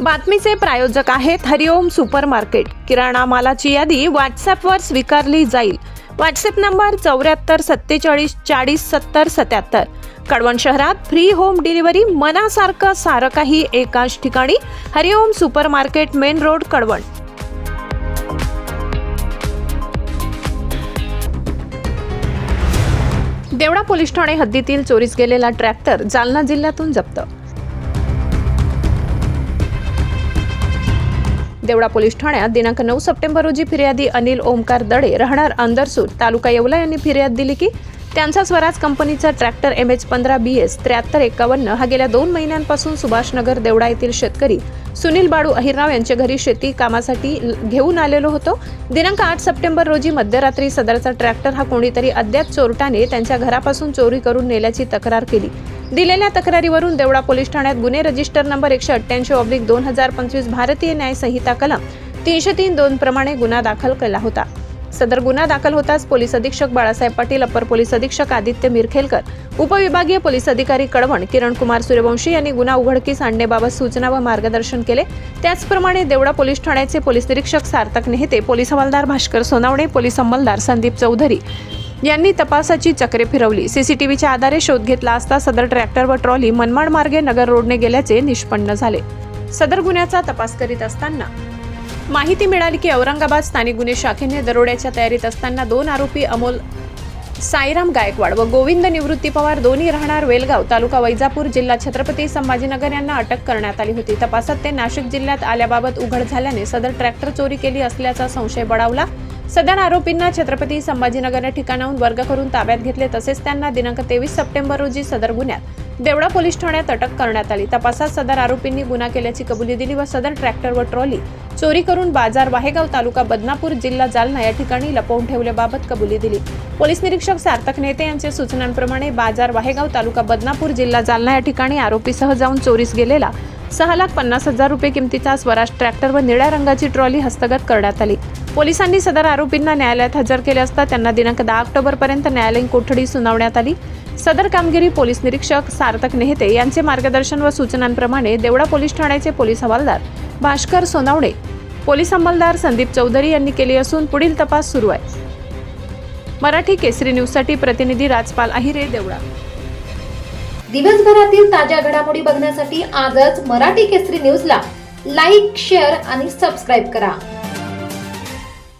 बातमीचे प्रायोजक आहेत हरिओम super market किराणा मालाची यादी व्हॉट्सॲपवर स्वीकारली जाईल. व्हॉट्सॲप नंबर चौऱ्याहत्तर सत्तेचाळीस चाळीस सत्तर सत्याहत्तर. कडवण शहरात फ्री होम डिलिव्हरी मनासारखं सारं काही एकाच ठिकाणी. Hariom super market main road Kadwan. Devda police Thane हद्दीतील चोरीस गेलेला ट्रॅक्टर जालना जिल्ह्यातून जप्त. देवडा पोलीस ठाण्यात दिनांक नऊ सप्टेंबर रोजी फिर्यादी अनिल ओमकार दडे राहणार अंदरसूर तालुका येवला यांनी फिर्याद दिली की त्यांचा स्वराज कंपनीचा ट्रॅक्टर एम एच पंधरा बी एस त्र्याहत्तर एकावन्न हा गेल्या दोन महिन्यांपासून सुभाषनगर देवडा येथील शेतकरी सुनील बाडू अहिरराव यांच्या घरी शेती कामासाठी घेऊन आलेलो होतो. दिनांक आठ सप्टेंबर रोजी मध्यरात्री सदरचा ट्रॅक्टर हा कोणीतरी अद्याप चोरट्याने त्यांच्या घरापासून चोरी करून नेल्याची तक्रार केली. दिलेल्या तक्रारीवरून देवडा पोलीस ठाण्यात गुन्हे रजिस्टर नंबर एकशे अठ्ठ्याऐंशी ऑब्लिक दोन हजार पंचवीस भारतीय न्याय संहिता कलम तीनशे तीन दोन प्रमाणे गुन्हा दाखल केला होता. सदर गुन्हा दाखल होताच पोलीस अधीक्षक बाळासाहेब पाटील अप्पर पोलीस अधीक्षक आदित्य मिरखेलकर उपविभागीय पोलीस अधिकारी कडवण किरण कुमार सूर्यवंशी यांनी गुन्हा उघडकीस आणण्याबाबत सूचना व मार्गदर्शन केले. त्याचप्रमाणे देवडा पोलीस ठाण्याचे पोलीस निरीक्षक सार्थक नेहते पोलीस हवालदार भास्कर सोनावणे पोलीस अंमलदार संदीप चौधरी यांनी तपासाची चक्रे फिरवली. सीसीटीव्हीच्या आधारे शोध घेतला असता सदर ट्रॅक्टर व ट्रॉली मनमाड मार्गे नगर रोडने गेल्याचे निष्पन्न झाले. सदर गुन्ह्याचा तपास करीत असताना माहिती मिळाली की औरंगाबाद स्थानिक गुन्हे शाखेने दरोड्याच्या तयारीत असताना दोन आरोपी अमोल साईराम गायकवाड व गोविंद निवृत्ती पवार दोन्ही राहणार वेलगाव तालुका वैजापूर जिल्हा छत्रपती संभाजीनगर यांना अटक करण्यात आली होती. तपासात ते नाशिक जिल्ह्यात आल्याबाबत उघड झाल्याने सदर ट्रॅक्टर चोरी केली असल्याचा संशय बळावला. सदर आरोपींना छत्रपती संभाजीनगर या ठिकाणाहून वर्ग करून ताब्यात घेतले. तसेच त्यांना दिनांक तेवीस सप्टेंबर रोजी सदर गुन्ह्यात देवडा पोलीस ठाण्यात अटक करण्यात आली. तपासात सदर आरोपींनी गुन्हा केल्याची कबुली दिली व सदर ट्रॅक्टर व ट्रॉली चोरी करून बाजार वाहेगाव तालुका बदनापूर जिल्हा जालना या ठिकाणी लपवून ठेवल्याबाबत कबुली दिली. पोलीस निरीक्षक सार्थक नेते यांच्या सूचनांप्रमाणे बाजार वाहेगाव तालुका बदनापूर जिल्हा जालना या ठिकाणी आरोपीसह जाऊन चोरीस गेलेला सहा लाख पन्नास हजार रुपये किमतीचा स्वराज ट्रॅक्टर व निळ्या रंगाची ट्रॉली हस्तगत करण्यात आली. पोलिसांनी सदर आरोपींना न्यायालयात हजर केले असता त्यांना दिनांक दहा ऑक्टोबरपर्यंत न्यायालयीन कोठडी सुनावण्यात आली. सदर कामगिरी पोलीस निरीक्षक सार्थक नेहते यांचे मार्गदर्शन व सूचनांप्रमाणे देवडा पोलीस ठाण्याचे पोलीस हवालदार भास्कर सोनावणे पोलीस अंमलदार संदीप चौधरी यांनी केली असून पुढील तपास सुरू आहे. मराठी केसरी न्यूजसाठी प्रतिनिधी राजपाल अहिरे देवडा. दिवसभरातील ताज्या घडामोडी बघण्यासाठी आजच मराठी केसरी न्यूजला लाईक शेअर आणि सबस्क्राईब करा.